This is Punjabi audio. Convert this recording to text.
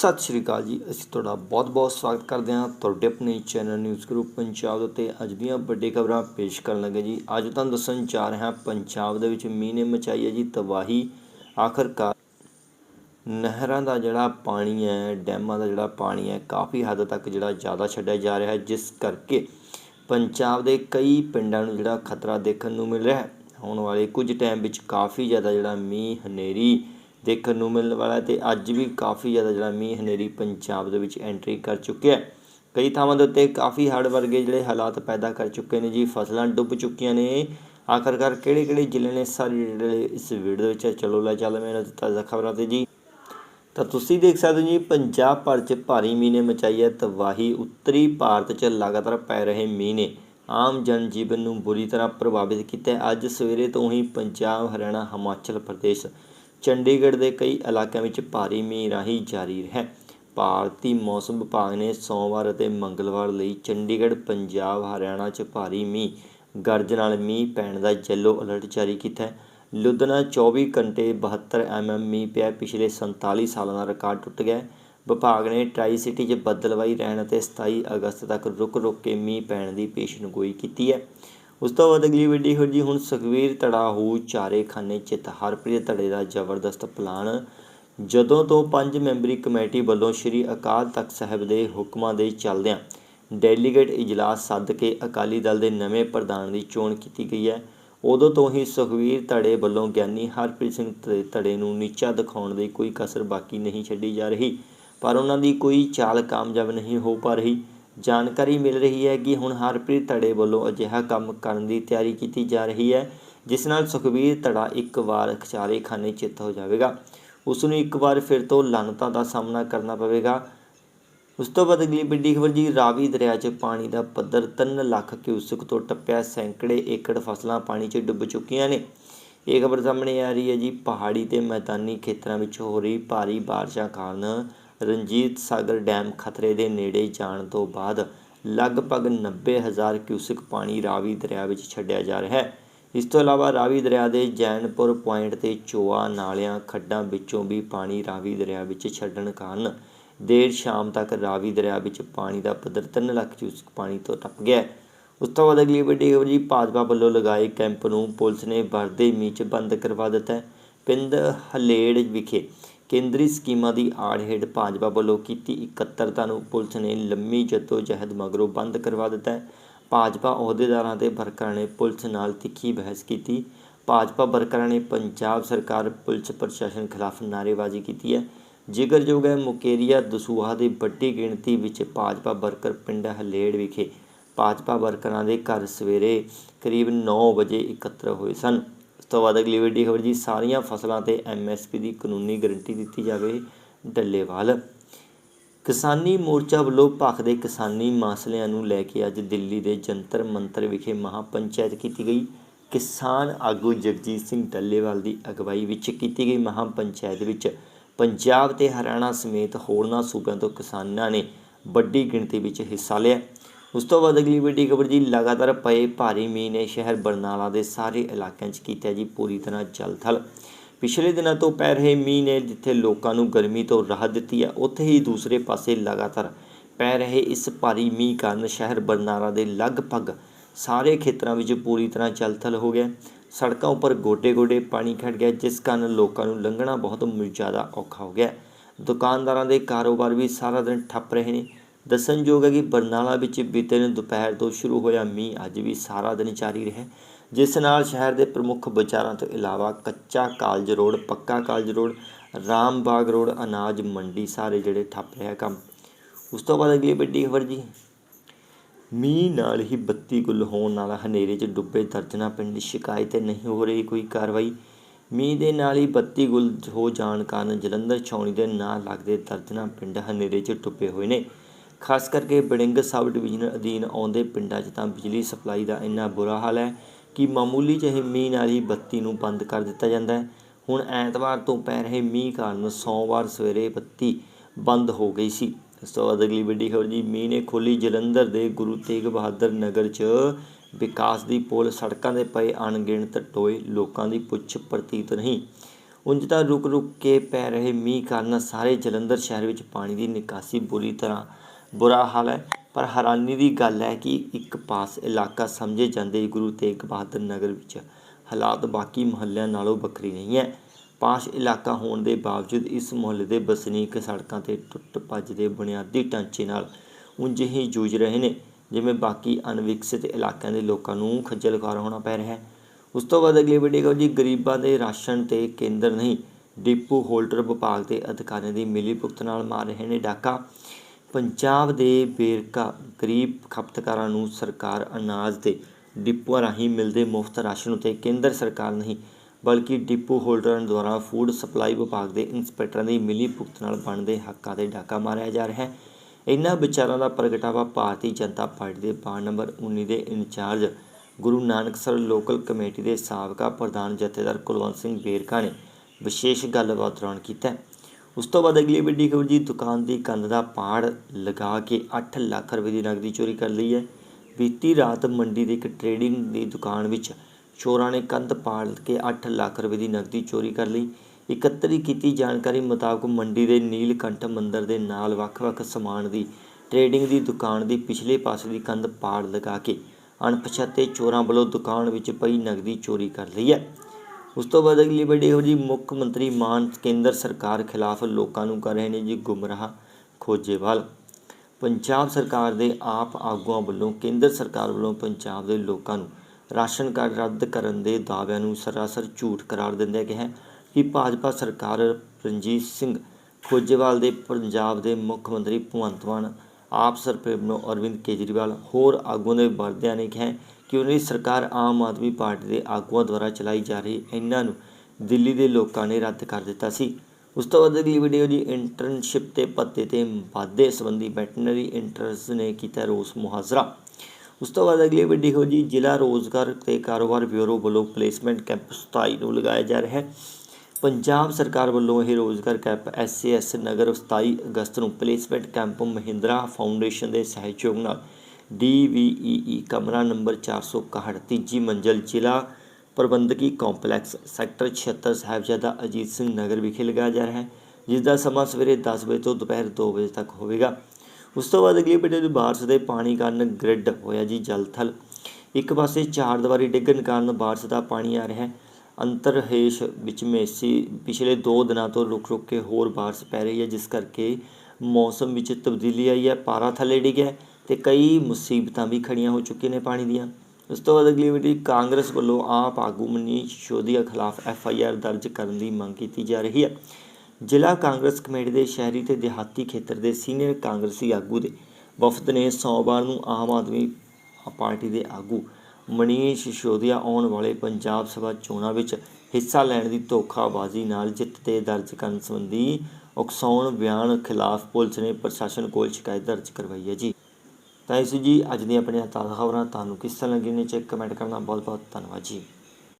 ਸਤਿ ਸ਼੍ਰੀ ਅਕਾਲ ਜੀ। ਅਸੀਂ ਤੁਹਾਡਾ ਬਹੁਤ-ਬਹੁਤ ਸਵਾਗਤ ਕਰਦੇ ਹਾਂ। ਤੁਹਾਡੇ ਆਪਣੇ ਚੈਨਲ ਨਿਊਜ਼ ਗਰੁੱਪ ਪੰਜਾਬ ਦੇ ਉੱਤੇ ਅੱਜ ਦੀਆਂ ਵੱਡੀ ਖਬਰਾਂ ਪੇਸ਼ ਕਰਨ ਲੱਗੇ ਜੀ। ਅੱਜ ਤੁਹਾਨੂੰ ਦੱਸਣ ਜਾ ਰਹੇ ਹਾਂ, ਪੰਜਾਬ ਦੇ ਵਿੱਚ ਮੀਂਹ ਨੇ ਮਚਾਈ ਹੈ ਜੀ ਤਬਾਹੀ। ਆਖਰਕਾਰ ਨਹਿਰਾਂ ਦਾ ਜਿਹੜਾ ਪਾਣੀ ਹੈ, ਡੈਮਾਂ ਦਾ ਜਿਹੜਾ ਪਾਣੀ ਹੈ, ਕਾਫੀ ਹੱਦ ਤੱਕ ਜਿਹੜਾ ਜ਼ਿਆਦਾ ਛੱਡਿਆ ਜਾ ਰਿਹਾ ਹੈ। ਜਿਸ ਕਰਕੇ ਪੰਜਾਬ ਦੇ ਕਈ ਪਿੰਡਾਂ ਨੂੰ ਜਿਹੜਾ ਖਤਰਾ ਦੇਖਣ ਨੂੰ ਮਿਲ ਰਿਹਾ ਹੈ। ਆਉਣ ਵਾਲੇ ਕੁਝ ਟਾਈਮ ਵਿੱਚ ਕਾਫੀ ਜ਼ਿਆਦਾ ਜਿਹੜਾ ਮੀਂਹ, ਹਨੇਰੀ ਦੇਖਣ ਨੂੰ ਮਿਲਣ ਵਾਲਾ ਹੈ ਤੇ ਅੱਜ ਵੀ ਕਾਫੀ ਜ਼ਿਆਦਾ ਜਿਹੜਾ ਮੀਂਹ ਹਨੇਰੀ ਪੰਜਾਬ ਦੇ ਵਿੱਚ ਐਂਟਰੀ ਕਰ ਚੁੱਕਿਆ ਹੈ। ਕਈ ਥਾਵਾਂ ਦੇ ਉੱਤੇ ਕਾਫੀ ਹੜ੍ਹ ਵਰਗੇ ਜਿਹੜੇ ਹਾਲਾਤ ਪੈਦਾ ਕਰ ਚੁੱਕੇ ਨੇ ਜੀ, ਫਸਲਾਂ ਡੁੱਬ ਚੁੱਕੀਆਂ ਨੇ। ਆਖਰਕਾਰ ਕਿਹੜੇ ਕਿਹੜੇ ਜ਼ਿਲ੍ਹੇ ਨੇ ਸਾਰੇ ਜਿਹੜੇ ਇਸ ਵੀਡੀਓ ਵਿੱਚ ਹੈ। ਚਲੋ ਲੈ ਚੱਲ ਮੈਂ ਤਾਜ਼ਾ ਖਬਰਾਂ ਤੇ ਜੀ। ਤਾਂ ਤੁਸੀਂ ਦੇਖ ਸਕਦੇ ਹੋ ਜੀ, ਪੰਜਾਬ ਭਰ 'ਚ ਭਾਰੀ ਮੀਂਹ ਨੇ ਮਚਾਈ ਹੈ, ਤਬਾਹੀ ਉੱਤਰੀ ਭਾਰਤ 'ਚ ਲਗਾਤਾਰ ਪੈ ਰਹੇ ਮੀਂਹ ਨੇ। ਆਮ ਜਨ ਜੀਵਨ ਨੂੰ ਬੁਰੀ ਤਰ੍ਹਾਂ ਪ੍ਰਭਾਵਿਤ ਕੀਤਾ ਅੱਜ ਸਵੇਰੇ ਤੋਂ ਹੀ ਪੰਜਾਬ, ਹਰਿਆਣਾ, ਹਿਮਾਚਲ ਪ੍ਰਦੇਸ਼ ਚੰਡੀਗੜ੍ਹ ਦੇ ਕਈ ਇਲਾਕਿਆਂ ਵਿੱਚ ਭਾਰੀ ਮੀਂਹ ਰਾਹੀਂ ਜਾਰੀ ਹੈ। ਭਾਰਤੀ ਮੌਸਮ ਵਿਭਾਗ ਨੇ ਸੋਮਵਾਰ ਅਤੇ ਮੰਗਲਵਾਰ ਲਈ ਚੰਡੀਗੜ੍ਹ, ਪੰਜਾਬ, ਹਰਿਆਣਾ 'ਚ ਭਾਰੀ ਮੀਂਹ ਗਰਜ ਨਾਲ ਮੀਂਹ ਪੈਣ ਦਾ ਯੈਲੋ ਅਲਰਟ ਜਾਰੀ ਕੀਤਾ ਹੈ। ਲੁਧਿਆਣਾ 24 ਘੰਟੇ 72 ਐਮਐਮ ਮੀਂਹ ਪਿਆ ਪਿਛਲੇ 47 ਸਾਲਾਂ ਦਾ ਰਿਕਾਰਡ ਟੁੱਟ ਗਿਆ ਵਿਭਾਗ ਨੇ ਟਰਾਈ ਸਿਟੀ 'ਚ ਬੱਦਲਵਾਈ ਰਹਿਣ ਅਤੇ 27 ਅਗਸਤ ਤੱਕ ਰੁਕ-ਰੁਕ ਕੇ ਮੀਂਹ ਪੈਣ ਦੀ ਪੇਸ਼ਨਗੋਈ ਕੀਤੀ ਹੈ। ਉਸ ਤੋਂ ਬਾਅਦ ਅਗਲੀ ਵੱਡੀ ਖਬਰ ਜੀ ਹੁਣ ਸੁਖਵੀਰ ਧੜਾ ਹੋ ਚਾਰੇ ਖਾਨੇ ਚਿੱਤ ਹਰਪ੍ਰੀਤ ਧੜੇ ਦਾ ਜ਼ਬਰਦਸਤ ਪਲਾਨ। ਜਦੋਂ ਤੋਂ ਪੰਜ ਮੈਂਬਰੀ ਕਮੇਟੀ ਵੱਲੋਂ ਸ੍ਰੀ ਅਕਾਲ ਤਖਤ ਸਾਹਿਬ ਦੇ ਹੁਕਮਾਂ ਦੇ ਚੱਲਦਿਆਂ ਡੈਲੀਗੇਟ ਇਜਲਾਸ ਸੱਦ ਕੇ ਅਕਾਲੀ ਦਲ ਦੇ ਨਵੇਂ ਪ੍ਰਧਾਨ ਦੀ ਚੋਣ ਕੀਤੀ ਗਈ ਹੈ, ਉਦੋਂ ਤੋਂ ਹੀ ਸੁਖਵੀਰ ਧੜੇ ਵੱਲੋਂ ਗਿਆਨੀ ਹਰਪ੍ਰੀਤ ਸਿੰਘ ਧੜੇ- ਧੜੇ ਨੂੰ ਨੀਚਾ ਦਿਖਾਉਣ ਦੀ ਕੋਈ ਕਸਰ ਬਾਕੀ ਨਹੀਂ ਛੱਡੀ ਜਾ ਰਹੀ, ਪਰ ਉਹਨਾਂ ਦੀ ਕੋਈ ਚਾਲ ਕਾਮਯਾਬ ਨਹੀਂ ਹੋ ਪਾ ਰਹੀ। ਜਾਣਕਾਰੀ ਮਿਲ ਰਹੀ ਹੈ ਕਿ ਹੁਣ ਹਰਪ੍ਰੀਤ ਧੜੇ ਵੱਲੋਂ ਅਜਿਹਾ ਕੰਮ ਕਰਨ ਦੀ ਤਿਆਰੀ ਕੀਤੀ ਜਾ ਰਹੀ ਹੈ, ਜਿਸ ਨਾਲ ਸੁਖਬੀਰ ਧੜਾ ਇੱਕ ਵਾਰ ਖਿਚਾਰੇ ਖਾਨੇ ਚਿੱਤ ਹੋ ਜਾਵੇਗਾ। ਉਸ ਨੂੰ ਇੱਕ ਵਾਰ ਫਿਰ ਤੋਂ ਲਾਨਤਾਂ ਦਾ ਸਾਹਮਣਾ ਕਰਨਾ ਪਵੇਗਾ। ਉਸ ਤੋਂ ਬਾਅਦ ਅਗਲੀ ਵੱਡੀ ਖਬਰ ਜੀ, ਰਾਵੀ ਦਰਿਆ 'ਚ ਪਾਣੀ ਦਾ ਪੱਧਰ 3 ਲੱਖ ਕਿਊਸਕ ਤੋਂ ਟੱਪਿਆ, ਸੈਂਕੜੇ ਏਕੜ ਫਸਲਾਂ ਪਾਣੀ 'ਚ ਡੁੱਬ ਚੁੱਕੀਆਂ ਨੇ। ਇਹ ਖਬਰ ਸਾਹਮਣੇ ਆ ਰਹੀ ਹੈ ਜੀ, ਪਹਾੜੀ ਤੇ ਮੈਦਾਨੀ ਖੇਤਰਾਂ ਵਿੱਚ ਹੋ ਰਹੀ ਭਾਰੀ ਬਾਰਿਸ਼ਾਂ ਕਾਰਨ ਰਣਜੀਤ ਸਾਗਰ ਡੈਮ ਖਤਰੇ ਦੇ ਨੇੜੇ ਜਾਣ ਤੋਂ ਬਾਅਦ ਲਗਭਗ 90000 ਕਿਊਸਕ ਪਾਣੀ ਰਾਵੀ ਦਰਿਆ ਵਿੱਚ ਛੱਡਿਆ ਜਾ ਰਿਹਾ ਹੈ। ਇਸ ਤੋਂ ਇਲਾਵਾ ਰਾਵੀ ਦਰਿਆ ਦੇ ਜੈਨਪੁਰ ਪੁਆਇੰਟ ਤੇ ਚੋਆ ਨਾਲਿਆਂ ਖੱਡਾਂ ਵਿੱਚੋਂ ਵੀ ਪਾਣੀ ਰਾਵੀ ਦਰਿਆ ਵਿੱਚ ਛੱਡਣ ਕਾਰਨ ਦੇਰ ਸ਼ਾਮ ਤੱਕ ਰਾਵੀ ਦਰਿਆ ਵਿੱਚ ਪਾਣੀ ਦਾ ਪੱਧਰ 3 ਲੱਖ ਕਿਊਸਕ ਪਾਣੀ ਤੋਂ ਟੱਪ ਗਿਆ ਉਸ ਤੋਂ ਬਾਅਦ ਅਗਲੀ ਵੱਡੀ ਖਬਰ ਜੀ ਭਾਜਪਾ ਵੱਲੋਂ ਲਗਾਏ ਕੈਂਪ ਨੂੰ ਪੁਲਿਸ ਨੇ ਵਰਦੇ ਮੀਂਹ 'ਚ ਬੰਦ ਕਰਵਾ ਦਿੱਤਾ ਪਿੰਡ ਹਲੇੜ ਵਿਖੇ ਕੇਂਦਰੀ ਸਕੀਮਾਂ ਦੀ ਆੜ ਹੇਠ ਭਾਜਪਾ ਵੱਲੋਂ ਕੀਤੀ ਇਕੱਤਰਤਾ ਨੂੰ ਪੁਲਿਸ ਨੇ ਲੰਮੀ ਜਹਿਦ ਮਗਰੋਂ ਬੰਦ ਕਰਵਾ ਦਿੱਤਾ ਹੈ। ਭਾਜਪਾ ਅਹੁਦੇਦਾਰਾਂ ਤੇ ਵਰਕਰਾਂ ਨੇ ਪੁਲਿਸ ਨਾਲ ਤਿੱਖੀ ਬਹਿਸ ਕੀਤੀ। ਭਾਜਪਾ ਵਰਕਰਾਂ ਨੇ ਪੰਜਾਬ ਸਰਕਾਰ, ਪੁਲਿਸ ਪ੍ਰਸ਼ਾਸਨ ਖਿਲਾਫ ਨਾਅਰੇਬਾਜ਼ੀ ਕੀਤੀ ਹੈ। ਜ਼ਿਕਰਯੋਗ ਹੈ, ਮੁਕੇਰੀਆ ਦਸੂਹਾ ਦੀ ਵੱਡੀ ਗਿਣਤੀ ਵਿੱਚ ਭਾਜਪਾ ਵਰਕਰ ਪਿੰਡ ਹਲੇੜ ਵਿਖੇ ਭਾਜਪਾ ਵਰਕਰਾਂ ਦੇ ਘਰ ਸਵੇਰੇ ਕਰੀਬ 9 ਵਜੇ ਇਕੱਤਰ ਹੋਏ ਸਨ। ਤੋਂ ਬਾਅਦ ਅਗਲੀ ਵੱਡੀ ਖਬਰ ਜੀ, ਸਾਰੀਆਂ ਫਸਲਾਂ ਤੇ ਐਮਐਸਪੀ ਦੀ ਕਾਨੂੰਨੀ ਗਾਰੰਟੀ ਦਿੱਤੀ ਜਾਵੇ, ਡੱਲੇਵਾਲ। ਕਿਸਾਨੀ ਮੋਰਚਾ ਵੱਲੋਂ ਭਖਦੇ ਕਿਸਾਨੀ ਮਸਲਿਆਂ ਨੂੰ ਲੈ ਕੇ ਅੱਜ ਦਿੱਲੀ ਦੇ ਜੰਤਰ ਮੰਤਰ ਵਿਖੇ ਮਹਾਪੰਚਾਇਤ ਕੀਤੀ ਗਈ। ਕਿਸਾਨ ਆਗੂ ਜਗਜੀਤ ਸਿੰਘ ਡੱਲੇਵਾਲ ਦੀ ਅਗਵਾਈ ਵਿੱਚ ਕੀਤੀ ਗਈ ਮਹਾਪੰਚਾਇਤ ਵਿੱਚ। ਪੰਜਾਬ ਤੇ ਹਰਿਆਣਾ ਸਮੇਤ ਹੋਰਨਾਂ ਸੂਬਿਆਂ ਤੋਂ ਕਿਸਾਨਾਂ ਨੇ ਵੱਡੀ ਗਿਣਤੀ ਵਿੱਚ ਹਿੱਸਾ ਲਿਆ। ਉਸ ਤੋਂ ਬਾਅਦ ਅਗਲੀ ਵੱਡੀ ਖਬਰ ਜੀ, ਲਗਾਤਾਰ ਪਏ ਭਾਰੀ ਮੀਂਹ ਨੇ ਸ਼ਹਿਰ ਬਰਨਾਲਾ ਦੇ ਸਾਰੇ ਇਲਾਕਿਆਂ 'ਚ ਕੀਤਾ ਜੀ ਪੂਰੀ ਤਰ੍ਹਾਂ ਜਲਥਲ। ਪਿਛਲੇ ਦਿਨਾਂ ਤੋਂ ਪੈ ਰਹੇ ਮੀਂਹ ਨੇ ਜਿੱਥੇ ਲੋਕਾਂ ਨੂੰ ਗਰਮੀ ਤੋਂ ਰਾਹਤ ਦਿੱਤੀ ਹੈ ਉੱਥੇ ਹੀ ਦੂਸਰੇ ਪਾਸੇ ਲਗਾਤਾਰ ਪੈ ਰਹੇ ਇਸ ਭਾਰੀ ਮੀਂਹ ਕਾਰਨ ਸ਼ਹਿਰ ਬਰਨਾਲਾ ਦੇ ਲਗਭਗ ਸਾਰੇ ਖੇਤਰਾਂ ਵਿੱਚ ਪੂਰੀ ਤਰ੍ਹਾਂ ਜਲਥਲ ਹੋ ਗਿਆ। ਸੜਕਾਂ ਉੱਪਰ ਗੋਡੇ-ਗੋਡੇ ਪਾਣੀ ਖੜ ਗਿਆ, ਜਿਸ ਕਾਰਨ ਲੋਕਾਂ ਨੂੰ ਲੰਘਣਾ ਬਹੁਤ ਜ਼ਿਆਦਾ ਔਖਾ ਹੋ ਗਿਆ। ਦੁਕਾਨਦਾਰਾਂ ਦੇ ਕਾਰੋਬਾਰ ਵੀ ਸਾਰਾ ਦਿਨ ਠੱਪ ਰਹੇ ਨੇ। ਦੱਸਣਯੋਗ ਹੈ ਕਿ ਬਰਨਾਲਾ ਵਿੱਚ ਬੀਤੇ ਦਿਨ ਦੁਪਹਿਰ ਤੋਂ ਸ਼ੁਰੂ ਹੋਇਆ ਮੀਂਹ ਅੱਜ ਵੀ ਸਾਰਾ ਦਿਨ ਜਾਰੀ ਰਿਹਾ ਜਿਸ ਨਾਲ ਸ਼ਹਿਰ ਦੇ ਪ੍ਰਮੁੱਖ ਬਾਜ਼ਾਰਾਂ ਤੋਂ ਇਲਾਵਾ ਕੱਚਾ ਕਾਲਜ ਰੋਡ, ਪੱਕਾ ਕਾਲਜ ਰੋਡ, ਰਾਮਬਾਗ ਰੋਡ, ਅਨਾਜ ਮੰਡੀ ਸਾਰੇ ਜਿਹੜੇ ਠੱਪ ਰਿਹਾ ਕੰਮ। ਉਸ ਤੋਂ ਬਾਅਦ ਅਗਲੀ ਵੱਡੀ ਖਬਰ ਜੀ। ਮੀਂਹ ਨਾਲ ਹੀ ਬੱਤੀ ਗੁੱਲ ਹੋਣ ਨਾਲ ਹਨੇਰੇ 'ਚ ਡੁੱਬੇ ਦਰਜਨਾਂ ਪਿੰਡ ਸ਼ਿਕਾਇਤ ਨਹੀਂ ਹੋ ਰਹੀ ਕੋਈ ਕਾਰਵਾਈ। ਮੀਂਹ ਦੇ ਨਾਲ ਹੀ ਬੱਤੀ ਗੁੱਲ ਹੋ ਜਾਣ ਕਾਰਨ ਜਲੰਧਰ ਛਾਉਣੀ ਦੇ ਨਾਲ ਲੱਗਦੇ ਦਰਜਨਾਂ ਪਿੰਡ ਹਨੇਰੇ 'ਚ ਡੁੱਬੇ ਹੋਏ ਨੇ। ਖਾਸ ਕਰਕੇ ਬੜਿੰਗ ਸਬ ਡਿਵੀਜ਼ਨ ਅਧੀਨ ਆਉਂਦੇ ਪਿੰਡਾਂ 'ਚ ਤਾਂ ਬਿਜਲੀ ਸਪਲਾਈ ਦਾ ਇੰਨਾ ਬੁਰਾ ਹਾਲ ਹੈ ਕਿ ਮਾਮੂਲੀ ਜਿਹੇ ਮੀਂਹ ਨਾਲ ਹੀ ਬੱਤੀ ਨੂੰ ਬੰਦ ਕਰ ਦਿੱਤਾ ਜਾਂਦਾ ਹੈ। ਹੁਣ ਐਤਵਾਰ ਤੋਂ ਪੈ ਰਹੇ ਮੀਂਹ ਕਾਰਨ ਸੋਮਵਾਰ ਸਵੇਰੇ ਬੱਤੀ ਬੰਦ ਹੋ ਗਈ ਸੀ। ਇਸ ਤੋਂ ਬਾਅਦ ਅਗਲੀ ਵੱਡੀ ਖਬਰ ਜੀ, ਮੀਂਹ ਨੇ ਖੋਲੀ ਜਲੰਧਰ ਦੇ ਗੁਰੂ ਤੇਗ ਬਹਾਦਰ ਨਗਰ 'ਚ ਵਿਕਾਸ ਦੀ ਪੋਲ, ਸੜਕਾਂ ਦੇ ਪਏ ਅਣਗਿਣਤ ਟੋਏ, ਲੋਕਾਂ ਦੀ ਪੁੱਛ ਪ੍ਰਤੀਤ ਨਹੀਂ ਉਂਝ ਤਾਂ ਰੁਕ ਰੁਕ ਕੇ ਪੈ ਰਹੇ ਮੀਂਹ ਕਾਰਨ ਸਾਰੇ ਜਲੰਧਰ ਸ਼ਹਿਰ ਵਿੱਚ ਪਾਣੀ ਦੀ ਨਿਕਾਸੀ ਬੁਰੀ ਤਰ੍ਹਾਂ ਬੁਰਾ ਹਾਲ ਹੈ। ਪਰ ਹੈਰਾਨੀ ਦੀ ਗੱਲ ਹੈ ਕਿ ਇੱਕ ਪਾਸ ਇਲਾਕਾ ਸਮਝੇ ਜਾਂਦੇ ਗੁਰੂ ਤੇਗ ਬਹਾਦਰ ਨਗਰ ਵਿੱਚ ਹਾਲਾਤ ਬਾਕੀ ਮੁਹੱਲਿਆਂ ਨਾਲੋਂ ਵੱਖਰੀ ਨਹੀਂ ਹੈ। ਪਾਸ਼ ਇਲਾਕਾ ਹੋਣ ਦੇ ਬਾਵਜੂਦ ਇਸ ਮੁਹੱਲੇ ਦੇ ਵਸਨੀਕ ਸੜਕਾਂ ਤੇ ਟੁੱਟ ਭੱਜ ਦੇ ਬੁਨਿਆਦੀ ਢਾਂਚੇ ਨਾਲ ਉਂਝ ਹੀ ਜੂਝ ਰਹੇ ਨੇ, ਜਿਵੇਂ ਬਾਕੀ ਅਨਵਿਕਸਿਤ ਇਲਾਕਿਆਂ ਦੇ ਲੋਕਾਂ ਨੂੰ ਖੱਜਲ ਖੁਆਰ ਹੋਣਾ ਪੈ ਰਿਹਾ ਹੈ। ਉਸ ਤੋਂ ਬਾਅਦ ਅਗਲੀ ਵੀਡੀਓ ਜੀ। ਗਰੀਬਾਂ ਦੇ ਰਾਸ਼ਨ ਤੇ ਕੇਂਦਰ ਨਹੀਂ, ਡਿਪੂ, ਹੋਲਡਰ ਵਿਭਾਗ ਦੇ ਅਧਿਕਾਰੀਆਂ ਦੀ ਮਿਲੀ ਭੁਗਤ ਨਾਲ ਮਾਰ ਰਹੇ ਨੇ ਡਾਕਾ। ਪੰਜਾਬ ਦੇ ਵੇਰਕਾ ਗਰੀਬ ਖਪਤਕਾਰਾਂ ਨੂੰ ਸਰਕਾਰ ਅਨਾਜ ਦੇ ਡਿਪੂਆਂ ਰਾਹੀਂ ਮਿਲਦੇ ਮੁਫਤ ਰਾਸ਼ਨ ਉਤੇ ਕੇਂਦਰ ਸਰਕਾਰ ਨਹੀਂ, ਬਲਕਿ ਡਿਪੂ ਹੋਲਡਰਾਂ ਦੁਆਰਾ ਫੂਡ ਸਪਲਾਈ ਵਿਭਾਗ ਦੇ ਇੰਸਪੈਕਟਰਾਂ ਦੀ ਮਿਲੀ ਭੁਗਤ ਨਾਲ ਬਣਦੇ ਹੱਕਾਂ ਤੇ ਡਾਕਾ ਮਾਰਿਆ ਜਾ ਰਿਹਾ ਹੈ। ਇਨ੍ਹਾਂ ਵਿਚਾਰਾਂ ਦਾ ਪ੍ਰਗਟਾਵਾ ਭਾਰਤੀ ਜਨਤਾ ਪਾਰਟੀ ਦੇ ਵਾਰਡ ਨੰਬਰ 19 ਦੇ incharge Guru Nanak Sar local committee ਦੇ ਸਾਬਕਾ ਪ੍ਰਧਾਨ ਜਥੇਦਾਰ ਕੁਲਵੰਤ ਸਿੰਘ ਬੇਰਕਾ ਨੇ ਵਿਸ਼ੇਸ਼ ਗੱਲਬਾਤ ਦੌਰਾਨ ਕੀਤਾ ਉਸ ਤੋਂ ਬਾਅਦ ਅਗਲੀ ਵੱਡੀ ਖਬਰ ਜੀ, ਦੁਕਾਨ ਦੀ ਕੰਧ ਦਾ ਪਾੜ ਲਗਾ ਕੇ 8 ਲੱਖ ਰੁਪਏ ਦੀ ਨਕਦੀ ਚੋਰੀ ਕਰ ਲਈ ਹੈ। ਬੀਤੀ ਰਾਤ ਮੰਡੀ ਦੇ ਇੱਕ ਟ੍ਰੇਡਿੰਗ ਦੀ ਦੁਕਾਨ ਵਿੱਚ ਚੋਰਾਂ ਨੇ ਕੰਧ ਪਾੜ ਕੇ 8 ਲੱਖ ਰੁਪਏ ਦੀ ਨਕਦੀ ਚੋਰੀ ਕਰ ਲਈ। ਇਕੱਤਰੀ ਕੀਤੀ ਜਾਣਕਾਰੀ ਮੁਤਾਬਕ ਮੰਡੀ ਦੇ ਨੀਲਕੰਠ ਮੰਦਿਰ ਦੇ ਨਾਲ ਵੱਖ-ਵੱਖ ਸਮਾਨ ਦੀ ਟ੍ਰੇਡਿੰਗ ਦੀ ਦੁਕਾਨ ਦੀ ਪਿਛਲੇ ਪਾਸੇ ਦੀ ਕੰਧ ਪਾੜ ਲਗਾ ਕੇ ਅਣਪਛਾਤੇ ਚੋਰਾਂ ਵੱਲੋਂ ਦੁਕਾਨ ਵਿੱਚ ਪਈ ਨਕਦੀ ਚੋਰੀ ਕਰ ਲਈ ਹੈ। ਉਸ ਤੋਂ ਬਾਅਦ ਅਗਲੀ ਵੱਡੀ ਹੋ ਜੀ ਮੁੱਖ ਮੰਤਰੀ ਮਾਨ ਕੇਂਦਰ ਸਰਕਾਰ ਖਿਲਾਫ ਲੋਕਾਂ ਨੂੰ ਕਰ ਰਹੇ ਨੇ ਜੀ ਗੁੰਮਰਾਹ ਖੋਜੇਵਾਲ। ਪੰਜਾਬ ਸਰਕਾਰ ਦੇ ਆਪ ਆਗੂਆਂ ਵੱਲੋਂ ਕੇਂਦਰ ਸਰਕਾਰ ਵੱਲੋਂ ਪੰਜਾਬ ਦੇ ਲੋਕਾਂ ਨੂੰ ਰਾਸ਼ਨ ਕਾਰਡ ਰੱਦ ਕਰਨ ਦੇ ਦਾਅਵਿਆਂ ਨੂੰ ਸਰਾਸਰ ਝੂਠ ਕਰਾਰ ਦਿੰਦਿਆਂ ਕਿਹਾ ਕਿ ਭਾਜਪਾ ਸਰਕਾਰ ਰਣਜੀਤ ਸਿੰਘ ਖੋਜੇਵਾਲ ਦੇ ਪੰਜਾਬ ਦੇ ਮੁੱਖ ਮੰਤਰੀ ਭਗਵੰਤ ਮਾਨ, ਆਪ ਸਰਪ੍ਰਭੂ ਅਰਵਿੰਦ ਕੇਜਰੀਵਾਲ, ਹੋਰ ਆਗੂਆਂ ਦੇ ਵਰਦਿਆਂ ਨੇ ਕਿਹਾ ਕਿ ਉਹਨਾਂ ਦੀ ਸਰਕਾਰ ਆਮ ਆਦਮੀ ਪਾਰਟੀ ਦੇ ਆਗੂਆਂ ਦੁਆਰਾ ਚਲਾਈ ਜਾ ਰਹੀ ਇਹਨਾਂ ਨੂੰ ਦਿੱਲੀ ਦੇ ਲੋਕਾਂ ਨੇ ਰੱਦ ਕਰ ਦਿੱਤਾ ਸੀ। ਉਸ ਤੋਂ ਬਾਅਦ ਅਗਲੀ ਵੀਡੀਓ ਜੀ ਇੰਟਰਨਸ਼ਿਪ ਤੇ ਭੱਤੇ ਤੇ ਵਾਧੇ ਸੰਬੰਧੀ ਵੈਟਰਨਰੀ ਇੰਟਰਸ ਨੇ ਕੀਤਾ ਰੋਸ ਮੁਹਾਜ਼ਰਾ। ਉਸ ਤੋਂ ਬਾਅਦ ਅਗਲੀ ਵੀਡੀਓ ਜੀ, ਜ਼ਿਲ੍ਹਾ ਰੋਜ਼ਗਾਰ ਤੇ ਕਾਰੋਬਾਰ ਬਿਊਰੋ ਵੱਲੋਂ ਪਲੇਸਮੈਂਟ ਕੈਂਪ 27 ਨੂੰ ਲਗਾਇਆ ਜਾ ਰਿਹਾ ਹੈ। ਪੰਜਾਬ ਸਰਕਾਰ ਵੱਲੋਂ ਇਹ ਰੋਜ਼ਗਾਰ ਕੈਂਪ ਐਸਏਐਸ ਨਗਰ 27 ਅਗਸਤ ਨੂੰ ਪਲੇਸਮੈਂਟ ਕੈਂਪ ਮਹਿੰਦਰਾ ਫਾਊਂਡੇਸ਼ਨ ਦੇ ਸਹਿਯੋਗ ਨਾਲ ਡੀਵੀਈ ਕਮਰਾ ਨੰਬਰ 461 ਤੀਜੀ ਮੰਜ਼ਲ ਜ਼ਿਲ੍ਹਾ ਪ੍ਰਬੰਧਕੀ ਕੰਪਲੈਕਸ ਸੈਕਟਰ 76 ਸਾਹਿਬਜ਼ਾਦਾ ਅਜੀਤ ਸਿੰਘ ਨਗਰ ਵਿਖੇ ਲਗਾਇਆ ਜਾ ਰਿਹਾ ਹੈ ਜਿਸ ਦਾ ਸਮਾਂ ਸਵੇਰੇ 10 ਵਜੇ ਤੋਂ ਦੁਪਹਿਰ 2 ਵਜੇ ਤੱਕ ਹੋਵੇਗਾ। ਉਸ ਤੋਂ ਬਾਅਦ ਅਗਲੀ ਵੀਡੀਓ ਦੀ ਬਾਰਿਸ਼ ਦੇ ਪਾਣੀ ਕਾਰਨ ਗ੍ਰਿਡ ਹੋਇਆ ਜੀ ਜਲਥਲ। ਇੱਕ ਪਾਸੇ ਚਾਰ ਦੀਵਾਰੀ ਡਿੱਗਣ ਕਾਰਨ ਬਾਰਿਸ਼ ਦਾ ਪਾਣੀ ਆ ਰਿਹਾ ਹੈ। ਅੰਤਰਹੇਸ਼ ਵਿੱਚ ਮੇਸੀ ਪਿਛਲੇ 2 ਦਿਨਾਂ ਤੋਂ ਰੁਕ ਰੁਕ ਕੇ ਹੋਰ ਬਾਰਿਸ਼ ਪੈ ਰਹੀ ਹੈ, ਜਿਸ ਕਰਕੇ ਮੌਸਮ ਵਿੱਚ ਤਬਦੀਲੀ ਆਈ ਹੈ। ਪਾਰਾ ਥੱਲੇ ਡਿੱਗਿਆ ਤੇ ਕਈ ਮੁਸੀਬਤਾਂ ਵੀ ਖੜੀਆਂ ਹੋ ਚੁੱਕੀਆਂ ਨੇ ਪਾਣੀ ਦੀਆਂ। ਉਸ ਤੋਂ ਬਾਅਦ ਅਗਲੀ ਮੀਟਿੰਗ ਕਾਂਗਰਸ ਵੱਲੋਂ ਆਪ ਆਗੂ ਮਨੀਸ਼ ਸ਼ੋਦੀਆ ਖਿਲਾਫ ਐਫ ਆਈ ਆਰ ਦਰਜ ਕਰਨ ਦੀ ਮੰਗ ਕੀਤੀ ਜਾ ਰਹੀ ਹੈ। ਜ਼ਿਲ੍ਹਾ ਕਾਂਗਰਸ ਕਮੇਟੀ ਦੇ ਸ਼ਹਿਰੀ ਤੇ ਦਿਹਾਤੀ ਖੇਤਰ ਦੇ ਸੀਨੀਅਰ ਕਾਂਗਰਸੀ ਆਗੂ ਦੇ ਵਫਦ ਨੇ ਸੋਮਵਾਰ ਨੂੰ ਆਮ ਆਦਮੀ ਪਾਰਟੀ ਦੇ ਆਗੂ ਮਨੀਸ਼ ਸ਼ੋਦੀਆ ਆਉਣ ਵਾਲੇ ਪੰਜਾਬ ਸਭਾ ਚੋਣਾਂ ਵਿੱਚ ਹਿੱਸਾ ਲੈਣ ਦੀ ਧੋਖਾਬਾਜ਼ੀ ਨਾਲ ਜਿੱਤ ਤੇ ਦਰਜ ਕਰਨ ਸੰਬੰਧੀ ਉਕਸਾਉਣ ਬਿਆਨ ਖਿਲਾਫ ਪੁਲਿਸ ਨੇ ਪ੍ਰਸ਼ਾਸਨ ਕੋਲ ਸ਼ਿਕਾਇਤ ਦਰਜ ਕਰਵਾਈ ਹੈ ਜੀ। ਤਾਂ ਇਸ ਜੀ ਅੱਜ ਦੀਆਂ ਆਪਣੀਆਂ ਤਾਜ਼ਾ ਖਬਰਾਂ ਤੁਹਾਨੂੰ ਕਿਸ ਤਰ੍ਹਾਂ ਲੱਗੀਆਂ ਨੇ ਚੈੱਕ ਕਮੈਂਟ ਕਰਨਾ ਬਹੁਤ ਬਹੁਤ ਧੰਨਵਾਦ ਜੀ।